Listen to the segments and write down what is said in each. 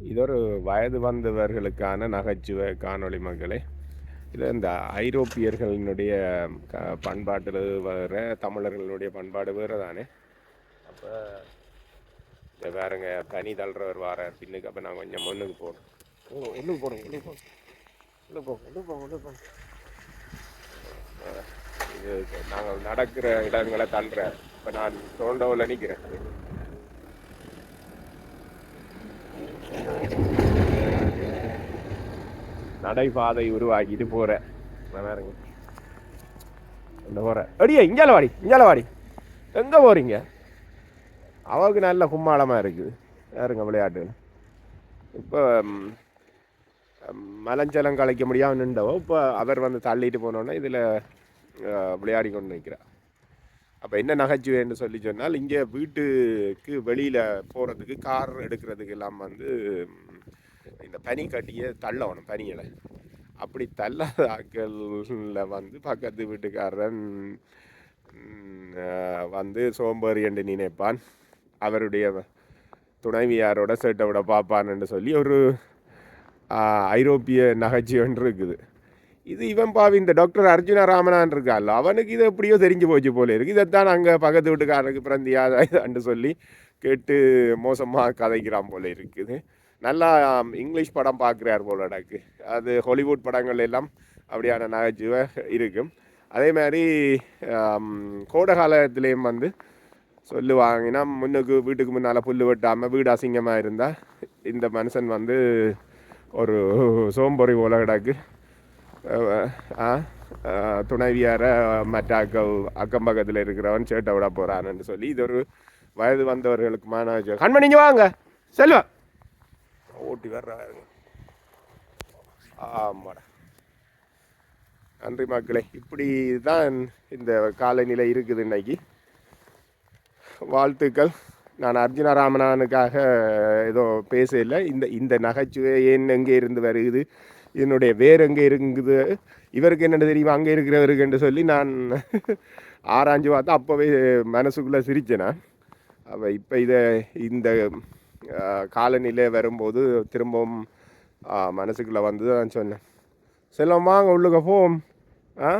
இது ஒரு வயது வந்தவர்களுக்கான நகைச்சுவை காணொளி மக்களே இது இந்த ஐரோப்பியர்களினுடைய க பண்பாட்டில் வேறு தமிழர்களுடைய பண்பாடு வேறு தானே அப்போ இந்த வேறுங்க பனி தள்ளுறவர் வார பின்னுக்கு அப்போ நான் கொஞ்சம் முன்னுக்கு போகிறேன் ஓ உள்ளுக்கு போடுங்க உள்ளுக்கு போங்க உள்ளுக்கு போங்க உள்ளுக்கு போங்க உள்ளுக்கு போங்க இது நாங்கள் நடக்கிற இடங்களை தள்ளுற இப்போ நான் தோண்டவில் நிற்கிறேன் நடைபாதை உருவாக்கிட்டு போகிறேன் பாருங்க இந்த போகிறேன் அடியே இஞ்சால வாடி இஞ்சால வாடி. எங்கே போகிறீங்க அவருக்கு நல்ல கும்மாளமாக இருக்குது. யாருங்க விளையாட்டு. இப்போ மலஞ்சலம் கலைக்க முடியாமல் நின்றவோ இப்போ அவர் வந்து தள்ளிட்டு போனோன்னே இதில் விளையாடி கொண்டு நிற்கிறார் அப்போ என்ன நகைச்சுவைன்னு சொல்லி சொன்னால் இங்கே வீட்டுக்கு வெளியில் போகிறதுக்கு கார் எடுக்கிறதுக்கு எல்லாம் வந்து இந்த பனி கட்டியை தள்ளணும் பனியில். அப்படி தள்ளாத ஆக்களில் வந்து பக்கத்து வீட்டுக்காரன் வந்து சோம்பேறி என்று நினைப்பான். அவருடைய துணைவியாரோட சேட்டை விட பார்ப்பான்னு சொல்லி ஒரு ஐரோப்பிய நகைச்சுவை ஒன்று இருக்குது. இது இவன் பாவி இந்த டாக்டர் அர்ஜுன ராமனான் இருக்கான்ல அவனுக்கு இது எப்படியோ தெரிஞ்சு போச்சு போல இருக்கு. இதைத்தான் அங்கே பக்கத்து வீட்டுக்காரனுக்கு பிறந்தியா அண்டு சொல்லி கேட்டு மோசமாக கதைக்கிறான் போல இருக்குது. நல்லா இங்கிலீஷ் படம் பார்க்குறார் போல எனக்கு. அது ஹாலிவுட் படங்கள் எல்லாம் அப்படியான நகைச்சுவை இருக்கும். அதே மாதிரி கோடை காலத்துலேயும் வந்து சொல்லுவாங்கன்னா முன்னுக்கு வீட்டுக்கு முன்னால் புல் வெட்டாமல் வீடு அசிங்கமாக இருந்தால் இந்த மனுஷன் வந்து ஒரு சோம்பொறி போல துணைவியார மற்ற அக்கம் அக்கம் பக்கத்தில் இருக்கிறவன் சேட்டை விட போகிறான்னு சொல்லி இது ஒரு வயது வந்தவர்களுக்குமான ஜோ- கண்மணி இங்க வாங்க. செல்வா. ஓட்டி வர்றாருங்க ஆமாடா. நன்றி மக்களே. இப்படி தான் இந்த காலநிலை இருக்குது இன்னைக்கு. வாழ்த்துக்கள். நான் அர்ஜுன ராமனானுக்காக ஏதோ பேசல. இந்த இந்த நகைச்சுவை ஏன் எங்கே இருந்து வருகுது? இதனுடைய வேர் எங்கே இருக்குது? இவருக்கு என்ன தெரியுமா? அங்கே இருக்கிறவருக்கு என்று சொல்லி நான் ஆராய்ஞ்சு பார்த்தா அப்போவே மனசுக்குள்ளே சிரித்தேன் நான். அப்போ இப்போ இதை இந்த காலநிலை வரும்போது திரும்பவும் மனசுக்குள்ளே வந்து நான் சொன்னேன். செல்லம் வாங்க உள்ளுக்க போம் ஆ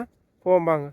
போம் வாங்க.